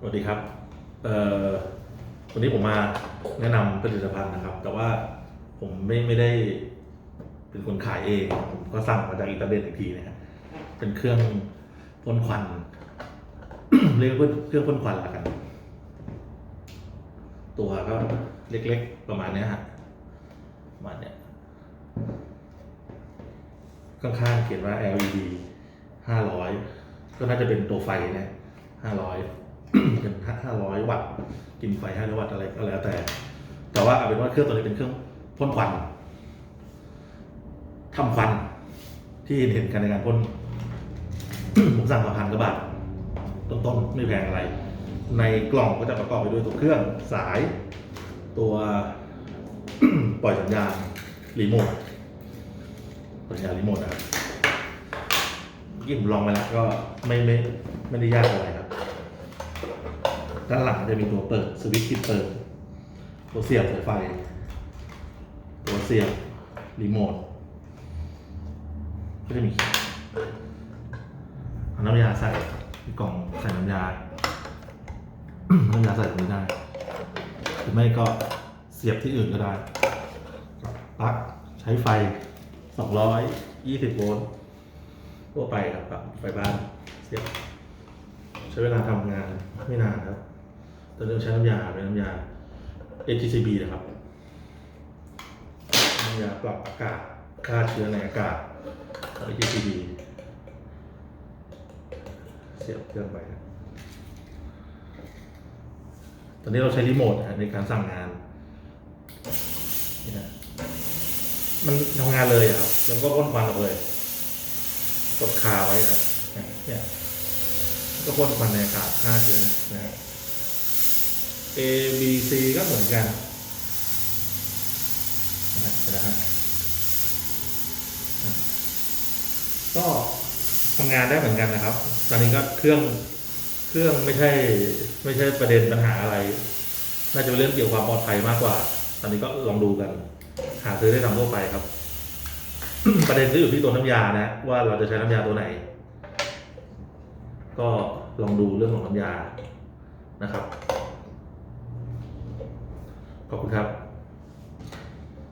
สวัสดีครับเอ่อวันนี้ผมมาแนะนำผลิตภัณฑ์นะครับ แต่ว่าผมไม่ไม่ได้เป็นคนขายเอง ผมก็สั่งมาจากอินเทอร์เน็ตอีกทีนะครับเป็นเครื่องพ่นควัน เรียกว่าเครื่องพ่นควันละกัน ตัวก็เล็กๆประมาณนี้ฮะประมาณเนี้ยข้างๆเขียนว่า LED ห้าร้อยก็น่าจะเป็นตัวไฟนะห้าร้อย เป็นห้าร้อยวัตต์กินไฟห้าร้อยวัตต์อะไรก็แล้วแต่ แต่ว่าเอาเป็นว่าเครื่องตัวนี้เป็นเครื่องพ่นควันทำควันที่เห็นกันในการพ่นผมสั่งมาพันกว่าบาทต้นๆไม่แพงอะไร ในกล่องก็จะประกอบไปด้วยตัวเครื่องสาย ตัวปล่อยสัญญาณรีโมทปล่อยสัญญาณรีโมทนะครับยิ่งผมลองไปแล้วก็ไม่ไม่ไม่ได้ยากอะไรครับ ด้านหลังจะมีตัวเปิดสวิตช์ปิดเปิด ตัวเสียบสายไฟ ตัวเสียบรีโมทก็จะมีน้ำยาใส่กล่องใส่น้ำยา น้ำยาใส่ตรงนี้ได้หรือไม่ก็เสียบที่อื่นก็ได้ปลั๊กใช้ไฟ 220 โวลต์ทั่วไปครับกับไฟบ้านเสียบ ช้เวลาทำงานไม่นานครับตอนนี้เราใช้น้ำยาเป็นน้ำยา HTCB นะครับ น้ำยาปรับอากาศฆ่าเชื้อในอากาศ HTCB เสียบเครื่องไปครับตอนนี้เราใช้รีโมทนะในการสั่งงานนี่ฮะมันทำงานเลยครับ แล้วก็พ่นควันออกเลย กดคาไว้ครับเนี่ย ก็พ่นควันในอากาศฆ่าเชื้อนะฮะ A B C ก็เหมือนกันนะฮะเห็นนะฮะก็ทำงานได้เหมือนกันนะครับ ตอนนี้ก็เครื่องเครื่องไม่ใช่ ไม่ใช่ประเด็นปัญหาอะไร น่าจะเป็นเรื่องเกี่ยวกับความปลอดภัยมากกว่า ตอนนี้ก็ลองดูกัน หาซื้อได้ตามทั่วไปครับ ประเด็นก็อยู่ที่ตัวน้ำยานะ ว่าเราจะใช้น้ำยาตัวไหน ก็ ลองดูเรื่องของน้ำยานะครับ ขอบคุณครับ